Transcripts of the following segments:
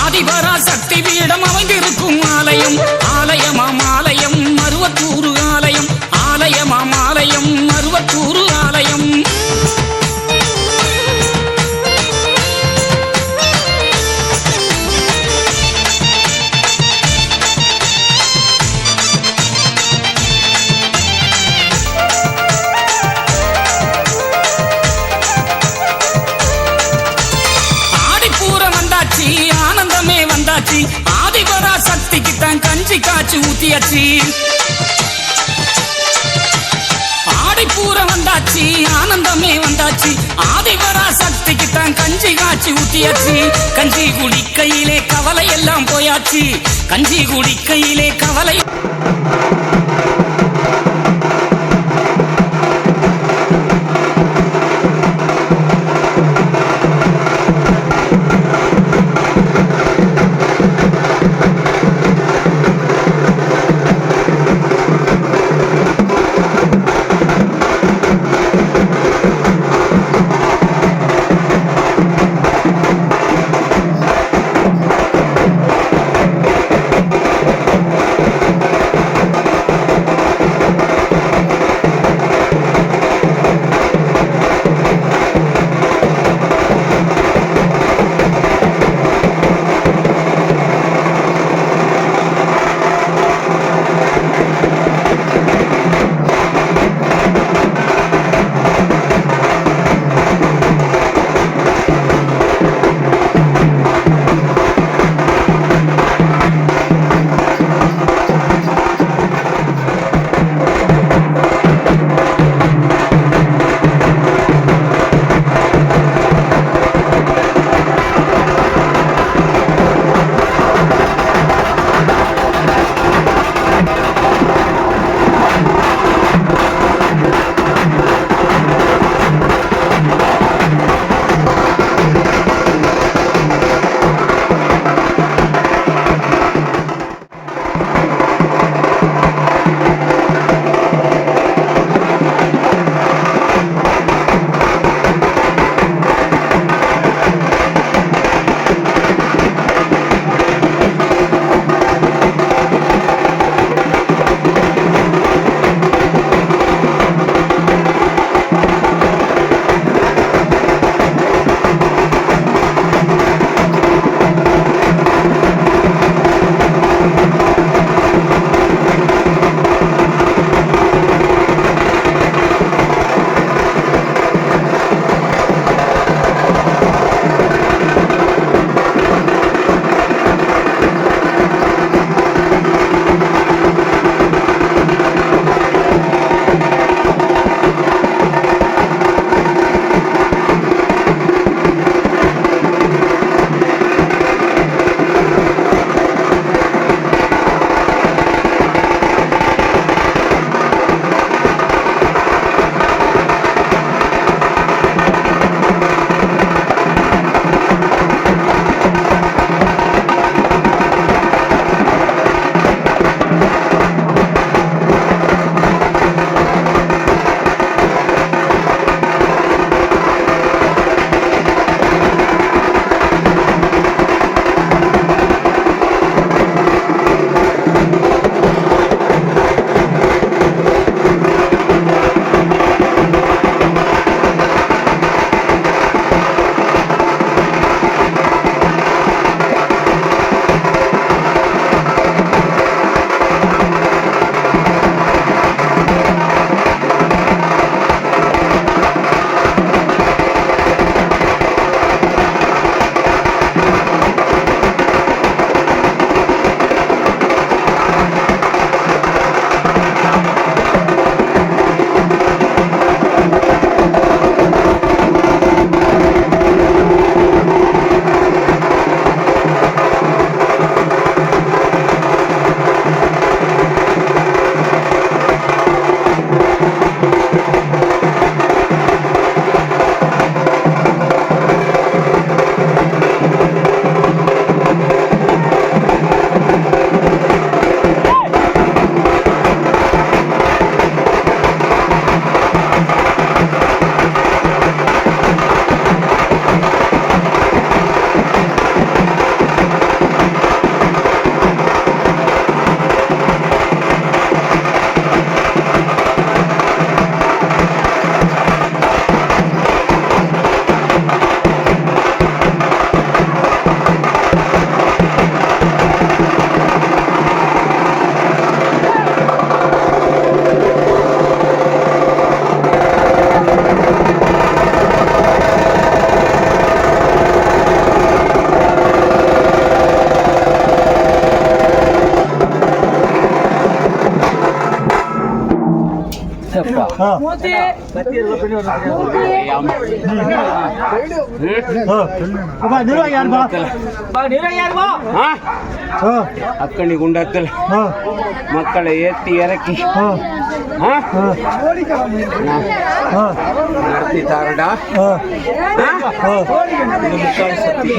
ஆதிபரா சக்தி பீடம் அமைந்து காய்ச்சி ஊத்தியாச்சு ஆடிப்பூரம் வந்தாச்சு ஆனந்தமே வந்தாச்சு. ஆதிவரா சக்திக்கு தான் கஞ்சி காய்ச்சி ஊத்தியாச்சு. கஞ்சி குடிக்கையிலே கவலை எல்லாம் போயாச்சு. கஞ்சி குடிக்கையிலே கவலை அக்கணி குண்டத்தில் மக்களை ஏற்றி இறக்கி நடத்தி தாரடா. முக்கால் சக்தி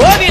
¡Oye!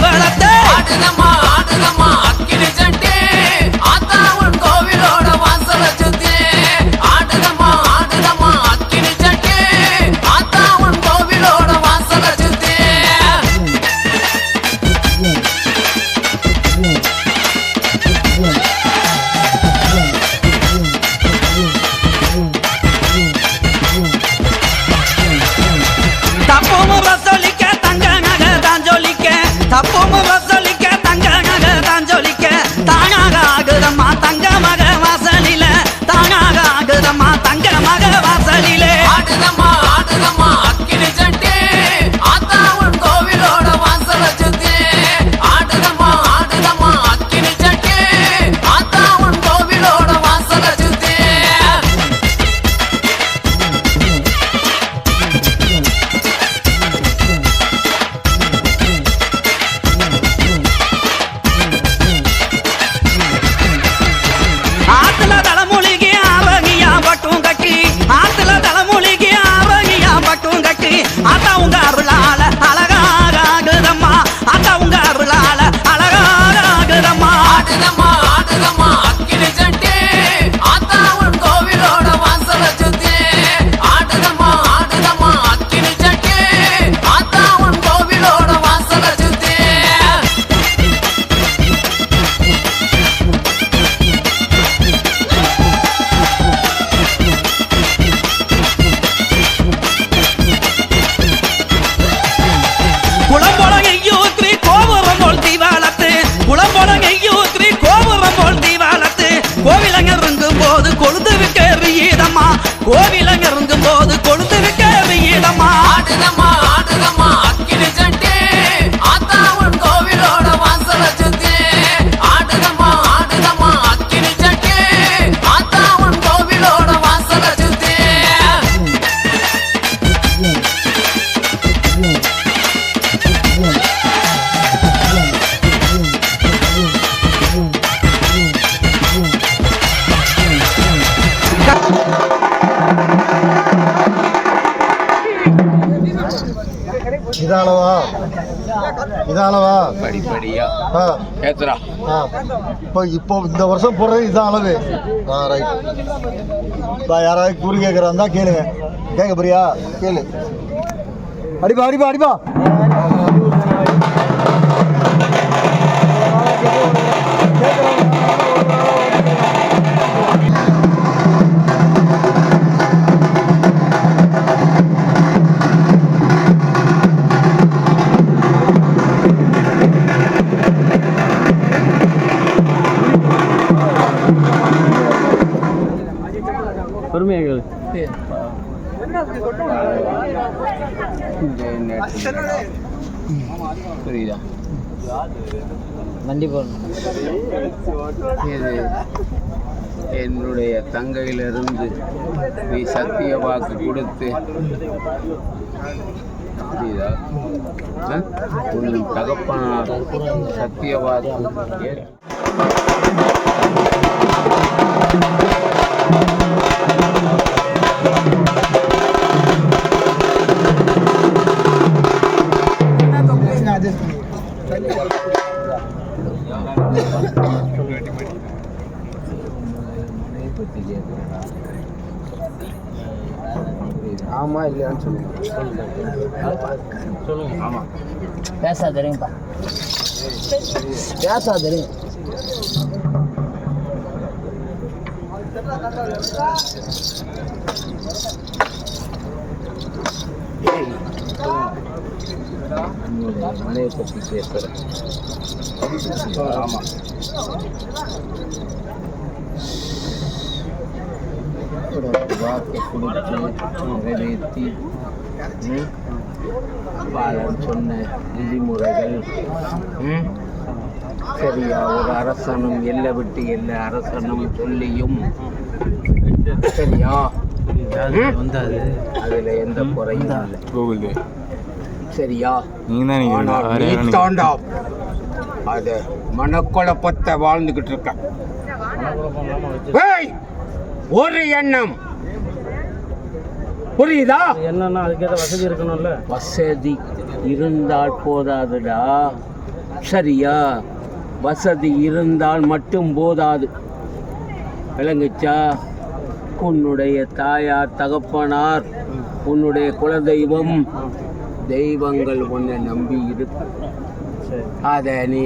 வளத்தை ஆ. இப்போ இப்போ இந்த வருஷம் போடுறது இதான் அளவு. ஆ ரைட் இப்போ யாராவது கூலி கேட்குறாந்தா கேளுங்க. கேட்க போறியா? கேளு. அடிப்பா அடிப்பா அடிப்பா. கண்டிப்பாக இது என்னுடைய தங்கையிலிருந்து நீ சத்திய வாக்கு கொடுத்து உன் தகப்பனார் சத்திய வாக்கு पैसा दे रहे पैसा दे बात के पूरी रेती பாலன் சொன்ன விதிமுறைகள் ம், சரியா ஒரு அரசனும் எல்லை விட்டு எல்லை அரசனும் சொல்லியும் சரியா வந்தாது அதுல எந்த குறையும் இல்லை கூகுள் சரியா நீங்க நீ தாண்டா அது மனக்குழப்பத்தை வாழ்ந்துகிட்டு இருக்க ஒரு எண்ணம் புரியுதா? என்னன்னா அதுக்கேற்ற வசதி இருக்கணும்ல. வசதி இருந்தால் போதாதுடா. சரியா? வசதி இருந்தால் மட்டும் போதாது. விளங்குச்சா? உன்னுடைய தாயார் தகப்பனார் உன்னுடைய குலதெய்வம் தெய்வங்கள் உன்னை நம்பி இருக்கு அதை நீ